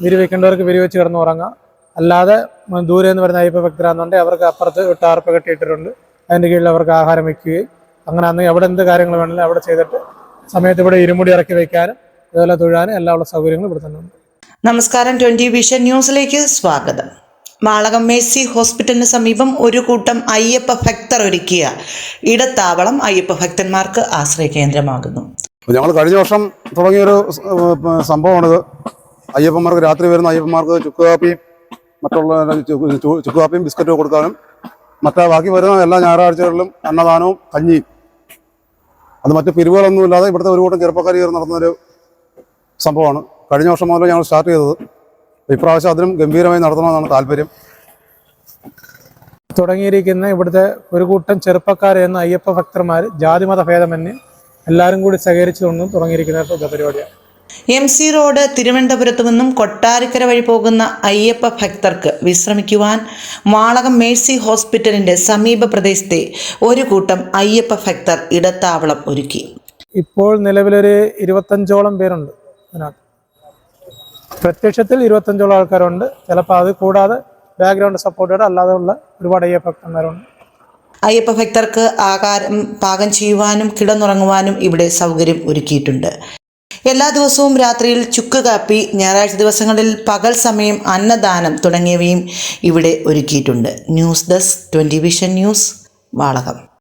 വിരിവെക്കേണ്ടവർക്ക് വിരിവെച്ച് കിടന്ന് ഉറങ്ങാം അല്ലാതെ ദൂരെ എന്ന് പറയുന്ന അയ്യപ്പ ഭക്തരാണെന്നുണ്ടെങ്കിൽ അവർക്ക് അപ്പുറത്ത് ടാർപ്പ് കെട്ടിയിട്ടിട്ടുണ്ട്. അതിന്റെ കീഴിൽ അവർക്ക് ആഹാരം വയ്ക്കുകയും അങ്ങനെ അന്ന് എവിടെ എന്ത് കാര്യങ്ങൾ വേണമെങ്കിലും അവിടെ ചെയ്തിട്ട് സമയത്ത് ഇവിടെ ഇരുമുടി ഇറക്കി വയ്ക്കാനും അതുപോലെ തൊഴാനും എല്ലാ ഉള്ള സൗകര്യങ്ങളും ഇവിടെ തന്നെ ഉണ്ട്. നമസ്കാരം. ട്വന്റി വിഷൻ ന്യൂസിലേക്ക് സ്വാഗതം. മാളകം മേഴ്സി ഹോസ്പിറ്റലിന് സമീപം ഒരു കൂട്ടം അയ്യപ്പ ഭക്തർ ഒരുക്കിയ ഇടത്താവളം അയ്യപ്പ ഭക്തന്മാർക്ക് ആശ്രയ കേന്ദ്രമാകുന്നു ഞങ്ങൾ കഴിഞ്ഞ വർഷം തുടങ്ങിയൊരു സംഭവമാണിത്. അയ്യപ്പന്മാർക്ക് രാത്രി വരുന്ന അയ്യപ്പന്മാർക്ക് ചുക്ക് കാപ്പിയും മറ്റുള്ള ചുക്ക് കാപ്പിയും ബിസ്ക്കറ്റും കൊടുക്കാനും മറ്റേ ബാക്കി വരുന്ന എല്ലാ ഞായറാഴ്ചകളിലും അന്നദാനവും കഞ്ഞിയും. അത് മറ്റ് പിരിവുകളൊന്നും ഇല്ലാതെ ഇവിടുത്തെ ഒരു കൂട്ടം ചെറുപ്പക്കാർ കയറി നടന്നൊരു സംഭവമാണ്. കഴിഞ്ഞ വർഷം മുതൽ ഞങ്ങൾ സ്റ്റാർട്ട് ചെയ്തത്. ഇപ്രാവശ്യം അതിനും ഗംഭീരമായി നടത്തണമെന്നാണ് താല്പര്യം. തുടങ്ങിയിരിക്കുന്ന ഇവിടുത്തെ ഒരു കൂട്ടം ചെറുപ്പക്കാർ എന്ന അയ്യപ്പ ഭക്തന്മാർ ജാതിമത ഭേദമന്യേ എല്ലാവരും കൂടി സഹകരിച്ചുകൊണ്ടും തുടങ്ങിയിരിക്കുന്ന ഒരു പരിപാടിയാണ്. എം സി റോഡ് തിരുവനന്തപുരത്തു നിന്നും കൊട്ടാരക്കര വഴി പോകുന്ന അയ്യപ്പ ഭക്തർക്ക് വിശ്രമിക്കുവാൻ മാളകം മേഴ്സി ഹോസ്പിറ്റലിന്റെ സമീപ പ്രദേശത്തെ ഒരു കൂട്ടം അയ്യപ്പ ഭക്തർ ഇടത്താവളം ഒരുക്കി. ഇപ്പോൾ നിലവിലൊരു ഇരുപത്തഞ്ചോളം പേരുണ്ട് അതിനകത്ത് പ്രത്യക്ഷത്തിൽ ഇരുപത്തഞ്ചോളം ആൾക്കാരുണ്ട്. ചിലപ്പോൾ അത് കൂടാതെ ബാക്ക്ഗ്രൗണ്ട് സപ്പോർട്ടോടെ അല്ലാതെ ഉള്ള ഒരുപാട് അയ്യപ്പ ഭക്തന്മാരുണ്ട്. അയ്യപ്പ ഭക്തർക്ക് ആകാരം പാകം ചെയ്യുവാനും കിടന്നുറങ്ങുവാനും ഇവിടെ സൗകര്യം ഒരുക്കിയിട്ടുണ്ട്. എല്ലാ ദിവസവും രാത്രിയിൽ ചുക്ക് കാപ്പി ഞായറാഴ്ച ദിവസങ്ങളിൽ പകൽ സമയം അന്നദാനം തുടങ്ങിയവയും ഇവിടെ ഒരുക്കിയിട്ടുണ്ട്. News desk twenty vision news Valakom.